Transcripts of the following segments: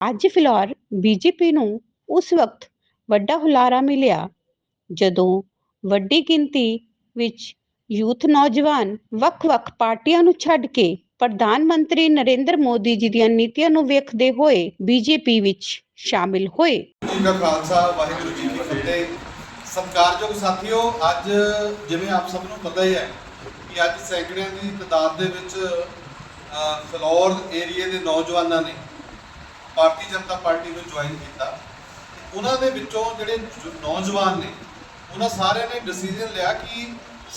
ਅੱਜ ਫਿਲੌਰ ਬੀਜੇਪੀ ਨੂੰ ਉਸ ਵਕਤ ਵੱਡਾ ਹੁਲਾਰਾ ਮਿਲਿਆ, ਜਦੋਂ ਵੱਡੀ ਗਿਣਤੀ ਵਿੱਚ ਯੂਥ ਨੌਜਵਾਨ ਵੱਖ-ਵੱਖ ਪਾਰਟੀਆਂ ਨੂੰ ਛੱਡ ਕੇ ਪ੍ਰਧਾਨ ਮੰਤਰੀ ਨਰਿੰਦਰ ਮੋਦੀ ਜੀ ਦੀਆਂ ਨੀਤੀਆਂ ਨੂੰ ਵੇਖਦੇ ਹੋਏ ਬੀਜੇਪੀ ਵਿੱਚ ਸ਼ਾਮਿਲ ਹੋਏ। ਜੀ ਦਾ ਖਾਲਸਾ ਵਾਹਿਗੁਰੂ ਜੀ ਕੀ ਫਤਿਹ। ਸਤਿਕਾਰਯੋਗ ਸਾਥੀਓ, ਅੱਜ ਜਿਵੇਂ ਆਪ ਸਭ ਨੂੰ ਪਤਾ ਹੀ ਹੈ ਕਿ ਅੱਜ ਸੈਂਕੜਿਆਂ ਦੀ ਤਦਾਦ ਦੇ ਵਿੱਚ ਫਲੋਰ ਏਰੀਏ ਦੇ ਨੌਜਵਾਨਾਂ ਨੇ ਭਾਰਤੀ ਜਨਤਾ ਪਾਰਟੀ ਨੂੰ ਜੁਆਇਨ ਕੀਤਾ। ਉਹਨਾਂ ਦੇ ਵਿੱਚੋਂ ਜਿਹੜੇ ਨੌਜਵਾਨ ਨੇ ਉਹਨਾਂ ਸਾਰਿਆਂ ਨੇ ਡਿਸੀਜਨ ਲਿਆ ਕਿ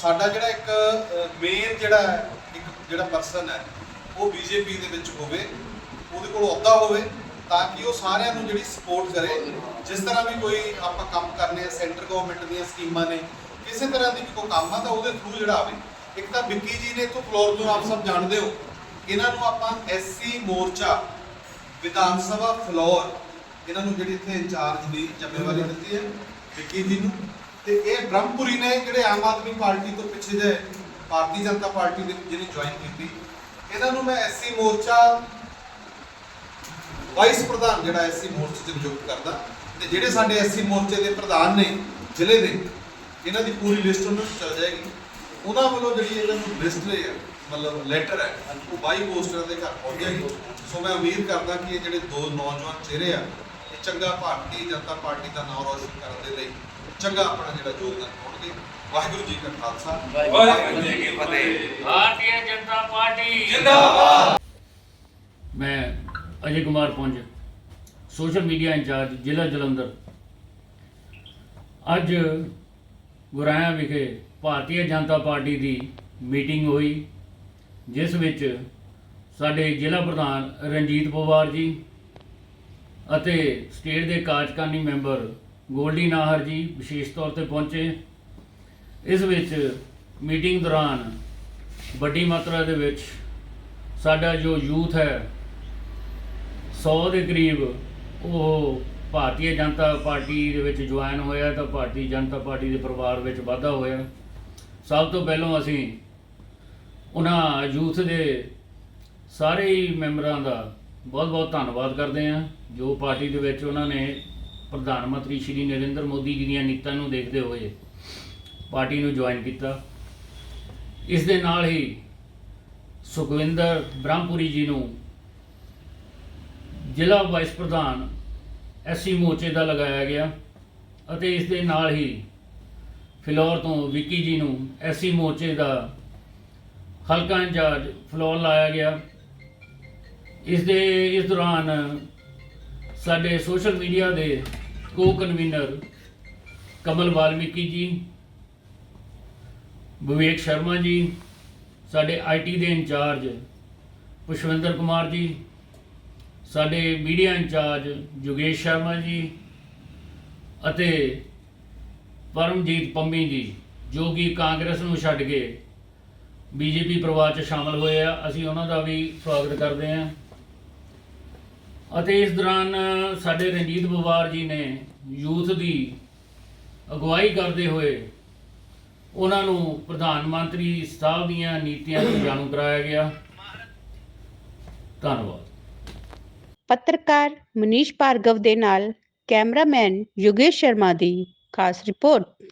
ਸਾਡਾ ਜਿਹੜਾ ਇੱਕ ਮੇਨ ਜਿਹੜਾ ਹੈ, ਇੱਕ ਜਿਹੜਾ ਪਰਸਨ ਹੈ ਉਹ ਬੀਜੇਪੀ ਦੇ ਵਿੱਚ ਹੋਵੇ ਉਹਦੇ ਕੋਲ ਅਹੁਦਾ ਹੋਵੇ ਤਾਂ ਕਿ ਉਹ ਸਾਰਿਆਂ ਨੂੰ ਜਿਹੜੀ ਸਪੋਰਟ ਕਰੇ। ਜਿਸ ਤਰ੍ਹਾਂ ਵੀ ਕੋਈ ਆਪਾਂ ਕੰਮ ਕਰਨੇ ਆ ਸੈਂਟਰ ਗਵਰਨਮੈਂਟ ਦੀਆਂ ਸਕੀਮਾਂ ਨੇ ਕਿਸੇ ਤਰ੍ਹਾਂ ਦੀ ਵੀ ਕੋਈ ਕੰਮ ਆ ਤਾਂ ਉਹਦੇ ਥਰੂ ਜਿਹੜਾ ਆਵੇ। ਇੱਕ ਤਾਂ ਵਿੱਕੀ ਜੀ ਨੇ ਇੱਥੋਂ ਫਲੋਰ ਤੋਂ ਆਪ ਸਭ ਜਾਣਦੇ ਹੋ। ਇਹਨਾਂ ਨੂੰ ਆਪਾਂ ਐਸਸੀ ਮੋਰਚਾ ਵਿਧਾਨ ਸਭਾ ਫਲੋਰ ਇਹਨਾਂ ਨੂੰ ਜਿਹੜੀ ਇੱਥੇ ਇੰਚਾਰਜ ਦੀ ਜ਼ਿੰਮੇਵਾਰੀ ਦਿੱਤੀ ਹੈ ਵਿੱਕੀ ਜੀ ਨੂੰ। ਤੇ ਇਹ ਬ੍ਰਹਮਪੁਰੀ ਨੇ ਜਿਹੜੇ ਆਮ ਆਦਮੀ ਪਾਰਟੀ ਤੋਂ ਪਿੱਛੇ ਜੇ ਭਾਰਤੀ ਜਨਤਾ ਪਾਰਟੀ ਦੇ ਜਿਹਨੇ ਜੁਆਇਨ ਕੀਤੀ ਇਹਨਾਂ ਨੂੰ ਮੈਂ ਐਸਸੀ ਮੋਰਚਾ ਵਾਈਸ ਪ੍ਰਧਾਨ ਜਿਹੜਾ ਐਸਸੀ ਮੋਰਚੇ 'ਚ ਨਿਯੁਕਤ ਕਰਦਾ। ਤੇ ਜਿਹੜੇ ਸਾਡੇ ਐਸਸੀ ਮੋਰਚੇ ਦੇ ਪ੍ਰਧਾਨ ਨੇ ਜ਼ਿਲ੍ਹੇ ਦੇ ਇਹਨਾਂ ਦੀ ਪੂਰੀ ਲਿਸਟ ਉਹਨਾਂ ਨੂੰ ਚਲ ਜਾਏਗੀ। ਉਹਨਾਂ ਵੱਲੋਂ ਜਿਹੜੀ ਇਹਨਾਂ ਨੂੰ ਲਿਸਟ ਹੈ ਮਤਲਬ ਲੈਟਰ ਹੈ। ਉਹ ਬਾਈ ਪੋਸਟਰ ਦੇ ਘਰ ਪਹੁੰਚ ਜਾਏਗੀ ਸੋ। ਮੈਂ ਉਮੀਦ ਕਰਦਾ ਕਿ ਇਹ ਜਿਹੜੇ ਦੋ ਨੌਜਵਾਨ ਚਿਹਰੇ ਆ ਇਹ ਚੰਗਾ ਭਾਰਤੀ ਜਨਤਾ ਪਾਰਟੀ ਦਾ ਨਾਮ ਰੋਸ਼ਨ ਕਰਨ ਦੇ ਲਈ ਚੰਗਾ ਆਪਣਾ ਜਿਹੜਾ ਯੋਗਦਾਨ ਪਾਉਣਗੇ। ਵਾਹਿਗੁਰੂ ਜੀ ਕਾ ਖਾਲਸਾ। ਵਾਹਿਗੁਰੂ ਜੀ ਕੀ ਫਤਿਹ। ਭਾਰਤੀ ਜਨਤਾ ਪਾਰਟੀ। ਜਿੰਦਾਬਾਦ। ਮੈਂ Ajay Kumar Punj social media incharge ਜ਼ਿਲ੍ਹਾ ਜਲੰਧਰ। ਅੱਜ ਗੁਰਾਇਆ ਵਿਖੇ ਭਾਰਤੀ ਜਨਤਾ ਪਾਰਟੀ ਦੀ ਮੀਟਿੰਗ ਹੋਈ। ਜਿਸ ਵਿੱਚ ਸਾਡੇ ਜ਼ਿਲ੍ਹਾ ਪ੍ਰਧਾਨ ਰਣਜੀਤ ਪਵਾਰ ਜੀ ਅਤੇ ਸਟੇਟ ਦੇ ਕਾਰਜਕਾਰਨੀ ਮੈਂਬਰ ਗੋਲਡੀ ਨਾਹਰ ਜੀ ਵਿਸ਼ੇਸ਼ ਤੌਰ ਤੇ ਪਹੁੰਚੇ। ਇਸ ਵਿੱਚ ਮੀਟਿੰਗ ਦੌਰਾਨ ਵੱਡੀ ਮਾਤਰਾ ਦੇ ਵਿੱਚ ਸਾਡਾ ਜੋ ਯੂਥ ਹੈ 100 ਦੇ ਕਰੀਬ ਉਹ ਭਾਰਤੀ ਜਨਤਾ ਪਾਰਟੀ ਦੇ ਵਿੱਚ ਜੁਆਇਨ ਹੋਇਆ ਤਾਂ ਭਾਰਤੀ ਜਨਤਾ ਪਾਰਟੀ ਦੇ ਪਰਿਵਾਰ ਵਿੱਚ ਵਾਧਾ ਹੋਇਆ। ਸਭ ਤੋਂ ਪਹਿਲਾਂ ਅਸੀਂ ਉਹਨਾਂ ਯੂਥ ਦੇ ਸਾਰੇ ਹੀ ਮੈਂਬਰਾਂ ਦਾ ਬਹੁਤ-ਬਹੁਤ ਧੰਨਵਾਦ ਕਰਦੇ ਹਾਂ। ਜੋ ਪਾਰਟੀ ਦੇ ਵਿੱਚ ਉਹਨਾਂ ਨੇ ਪ੍ਰਧਾਨ ਮੰਤਰੀ ਸ਼੍ਰੀ ਨਰਿੰਦਰ ਮੋਦੀ ਜੀ ਦੀਆਂ ਨੀਤਾਂ ਨੂੰ ਦੇਖਦੇ ਹੋਏ ਪਾਰਟੀ ਨੂੰ ਜੁਆਇਨ ਕੀਤਾ। ਇਸ ਦੇ ਨਾਲ ਹੀ ਸੁਖਵਿੰਦਰ ਬ੍ਰਹਮਪੁਰੀ ਜੀ ਨੂੰ ਜ਼ਿਲ੍ਹਾ ਵਾਈਸ ਪ੍ਰਧਾਨ ਐਸਸੀ ਮੋਰਚੇ ਦਾ ਲਗਾਇਆ ਗਿਆ ਅਤੇ ਇਸ ਦੇ ਨਾਲ ਹੀ ਫਿਲੌਰ ਤੋਂ ਵਿੱਕੀ ਜੀ ਨੂੰ ਐਸਸੀ ਮੋਰਚੇ ਦਾ ਹਲਕਾ ਇੰਚਾਰਜ ਫਲੋਰ ਲਾਇਆ ਗਿਆ। ਇਸ ਦੇ ਇਸ ਦੌਰਾਨ ਸਾਡੇ ਸੋਸ਼ਲ ਮੀਡੀਆ ਦੇ ਕੋ ਕਨਵੀਨਰ ਕਮਲ ਵਾਲਮੀਕੀ ਜੀ, ਵਿਵੇਕ ਸ਼ਰਮਾ ਜੀ, ਸਾਡੇ ਆਈਟੀ ਦੇ ਇੰਚਾਰਜ ਪੁਸ਼ਵਿੰਦਰ ਕੁਮਾਰ ਜੀ, ਸਾਡੇ ਮੀਡੀਆ ਇੰਚਾਰਜ ਯੋਗੇਸ਼ ਸ਼ਰਮਾ ਜੀ ਅਤੇ ਪਰਮਜੀਤ ਪੰਮੀ ਜੀ, ਜੋ ਕਿ ਕਾਂਗਰਸ ਨੂੰ ਛੱਡ ਕੇ ਬੀਜੇਪੀ ਪਰਿਵਾਰ 'ਚ ਸ਼ਾਮਲ ਹੋਏ ਆ, ਅਸੀਂ ਉਹਨਾਂ ਦਾ ਵੀ ਸਵਾਗਤ ਕਰਦੇ ਹਾਂ। ਅਤੇ ਇਸ ਦੌਰਾਨ ਸਾਡੇ ਰਣਜੀਤ ਬਵਾਰ ਜੀ ਨੇ ਯੂਥ ਦੀ ਅਗਵਾਈ ਕਰਦੇ ਹੋਏ ਉਹਨਾਂ ਨੂੰ ਪ੍ਰਧਾਨ ਮੰਤਰੀ ਸਾਹਿਬ ਦੀਆਂ ਨੀਤੀਆਂ ਤੋਂ ਜਾਣੂ ਕਰਾਇਆ ਗਿਆ। ਧੰਨਵਾਦ। ਪੱਤਰਕਾਰ ਮਨੀਸ਼ ਭਾਰਗਵ ਦੇ ਨਾਲ ਕੈਮਰਾਮੈਨ ਯੋਗੇਸ਼ ਸ਼ਰਮਾ ਦੀ ਖਾਸ ਰਿਪੋਰਟ।